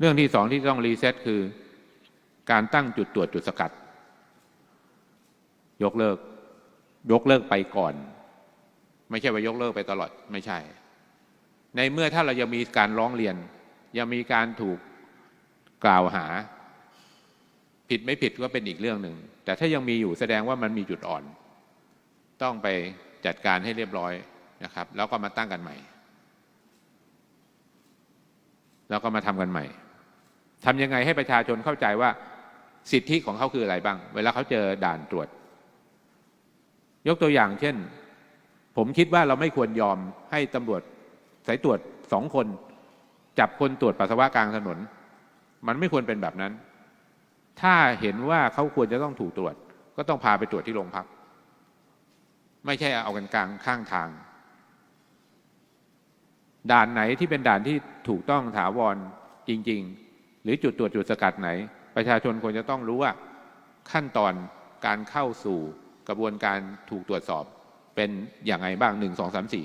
เรื่องที่สองที่ต้องรีเซ็ตคือ การตั้งจุดตรวจจุดสกัด ยกเลิก ยกเลิกไปก่อน ไม่ใช่ว่ายกเลิกไปตลอดไม่ใช่ ในเมื่อถ้าเรายังมีการร้องเรียน ยังมีการถูกกล่าวหา ผิดไม่ผิดก็เป็นอีกเรื่องหนึ่ง แต่ถ้ายังมีอยู่แสดงว่ามันมีจุดอ่อน ต้องไปจัดการให้เรียบร้อยนะครับ แล้วก็มาตั้งกันใหม่ แล้วก็มาทำกันใหม่ ทำยังไงให้ประชาชนเข้าใจว่าสิทธิของเขาคืออะไรบ้าง เวลาเขาเจอด่านตรวจ ยกตัวอย่างเช่น ผมคิดว่าเราไม่ควรยอมให้ตำรวจสายตรวจสองคน จับคนตรวจปัสสาวะกลางถนน มันไม่ควรเป็นแบบนั้น ถ้าเห็นว่าเขาควรจะต้องถูกตรวจ ก็ต้องพาไปตรวจที่โรงพัก ไม่ใช่เอากันกลางข้างทาง ด่านไหนที่เป็นด่านที่ถูกต้องถาวรจริง ๆ หรือจุดตรวจจุดสกัดไหน ประชาชนควรจะต้องรู้ว่าขั้นตอนการเข้าสู่กระบวนการถูกตรวจสอบเป็นอย่างไรบ้างหนึ่งสองสามสี่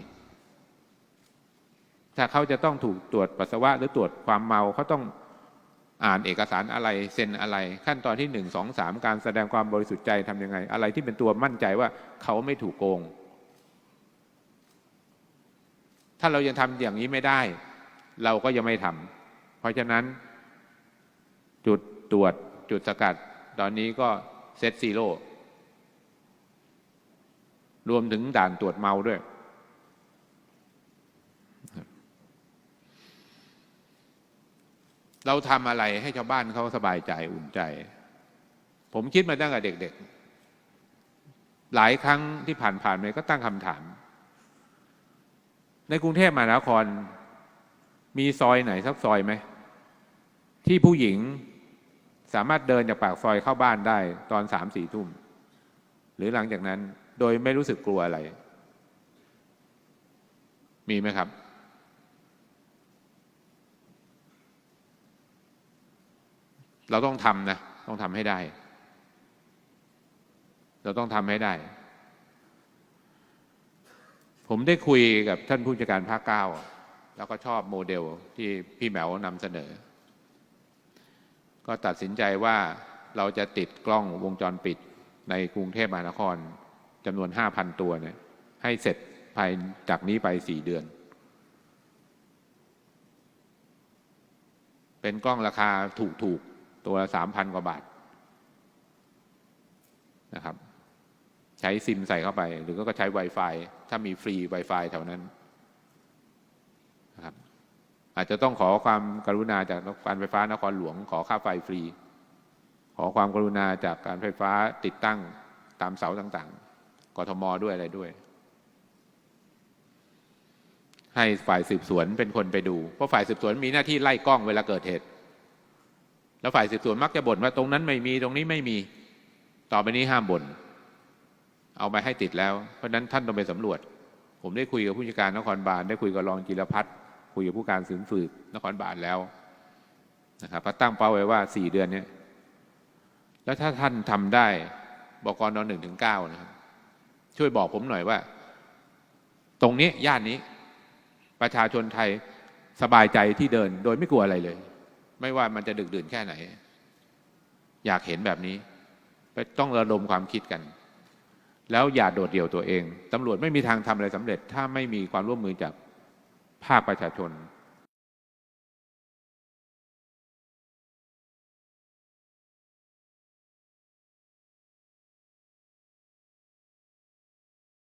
ถ้าเขาจะต้องถูกตรวจปัสสาวะหรือตรวจความเมาเขาต้องอ่านเอกสารอะไรเซ็นอะไร ขั้นตอนที่หนึ่งสองสามการแสดงความบริสุทธิ์ใจทำยังไง อะไรที่เป็นตัวมั่นใจว่าเขาไม่ถูกโกง ถ้าเรายังทำอย่างนี้ไม่ได้ เราก็ยังไม่ทำเพราะฉะนั้น จุดตรวจจุดสกัด ตอนนี้ก็เซตซีโร่รวมถึงด่านตรวจเมาด้วย เราทำอะไรให้ชาวบ้านเขาสบายใจอุ่นใจ ผมคิดมาตั้งแต่เด็ก ๆ หลายครั้งที่ผ่านๆไปก็ตั้งคำถาม ในกรุงเทพมหานครมีซอยไหนสักซอยไหม ที่ผู้หญิง สามารถเดินจากปากซอยเข้าบ้านได้ตอนสามสี่ทุ่ม หรือหลังจากนั้นโดยไม่รู้สึกกลัวอะไร มีไหมครับ เราต้องทำนะ ต้องทำให้ได้ เราต้องทำให้ได้ ผมได้คุยกับท่านผู้จัดการภาคเก้า แล้วก็ชอบโมเดลที่พี่แหมวนำเสนอ ก็ตัดสินใจว่าเราจะติดกล้องวงจรปิดในกรุงเทพมหานครจำนวน 5,000 ตัวเนี่ยให้เสร็จภายจากนี้ไป 4 เดือน เป็นกล้องราคาถูกๆ ตัวละ3,000กว่าบาทนะครับ ใช้ซิมใส่เข้าไป หรือก็ใช้ Wi-Fi ถ้ามีฟรี Wi-Fi แถวนั้น อาจจะต้องขอความกรุณาจากการไฟฟ้านครหลวง ขอค่าไฟฟรี ขอความกรุณาจากการไฟฟ้าติดตั้งตามเสาต่างๆ กทมด้วยอะไรด้วย ให้ฝ่ายสืบสวนเป็นคนไปดู เพราะฝ่ายสืบสวนมีหน้าที่ไล่กล้องเวลาเกิดเหตุ แล้วฝ่ายสืบสวนมักจะบ่นว่าตรงนั้นไม่มีตรงนี้ไม่มี ต่อไปนี้ห้ามบ่น เอาไปให้ติดแล้ว เพราะนั้นท่านต้องไปสำรวจ ผมได้คุยกับผู้จัดการนครบาลได้คุยกับรองจิรพัฒน์ คุยกับผู้การสืบสืบนครบาลแล้วนะครับก็ตั้งเป้าไว้ว่าสี่เดือนเนี้ยแล้วถ้าท่านทำได้บกนหนึ่งถึงเก้านะครับช่วยบอกผมหน่อยว่า ตรงนี้ย่านนี้ ประชาชนไทยสบายใจที่เดินโดยไม่กลัวอะไรเลย ไม่ว่ามันจะดึกดื่นแค่ไหน อยากเห็นแบบนี้ต้องระดมความคิดกัน แล้วอย่าโดดเดี่ยวตัวเองตำรวจไม่มีทางทำอะไรสำเร็จ ถ้าไม่มีความร่วมมือจาก ภาคประชาชน